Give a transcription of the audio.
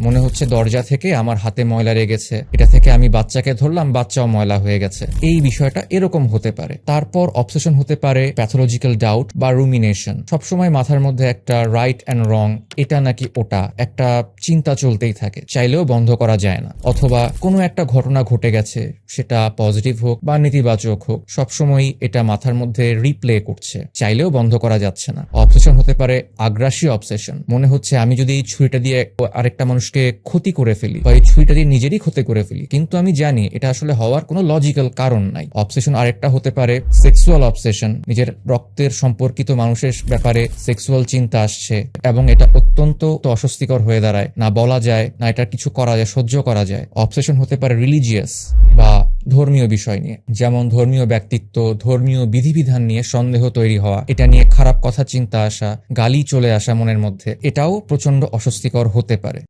মনে হচ্ছে দরজা থেকে আমার হাতে ময়লা লেগেছে এটা থেকে আমি বাচ্চাকে ধরলাম, বাচ্চাও ময়লা হয়ে গেছে। এই বিষয়টা এরকম হতে পারে। তারপর অবসেশন হতে পারে প্যাথোলজিক্যাল ডাউট বা রুমিনেশন সবসময় মাথার মধ্যে একটা রাইট অ্যান্ড রং এটা নাকি ওটা? একটা চিন্তা চলতেই থাকে। চাইলেও বন্ধ করা যায় না। অথবা কোনো একটা ঘটনা ঘটে গেছে, সেটা পজিটিভ হোক বা নেতিবাচক হোক সবসময় এটা মাথার মধ্যে রিপ্লে করছে। চাইলেও বন্ধ করা যাচ্ছে না। অবসেশন হতে পারে আগ্রাসী অবসেশন মনে হচ্ছে আমি যদি এই ছুরিটা দিয়ে আরেকটা মানুষকে ক্ষতি করে ফেলি বা এই ছুরিটা দিয়ে নিজেরই ক্ষতি করে ফেলি। কিন্তু আমি জানি এটা আসলে হওয়ার কোনো লজিক্যাল কারণ নাই। অবসেশন আরেকটা হতে পারে সেক্সুয়াল অবসেশন নিজের রক্তের সম্পর্কিত মানুষের ব্যাপারে সেক্সুয়াল চিন্তা আসছে এবং এটা অত্যন্ত অস্বস্তিকর হয়ে দাঁড়ায়। না বলা যায়, না এটা কিছু করা যায়, সহ্য করা যায়। অবসেশন হতে পারে রিলিজিয়াস বা ধর্মীয় বিষয় নিয়ে। যেমন ধর্মীয় ব্যক্তিত্ব, ধর্মীয় বিধিবিধান নিয়ে সন্দেহ তৈরি হওয়া। এটা নিয়ে খারাপ কথা চিন্তা আসা, গালি চলে আসা মনের মধ্যে। এটাও প্রচণ্ড অস্বস্তিকর হতে পারে।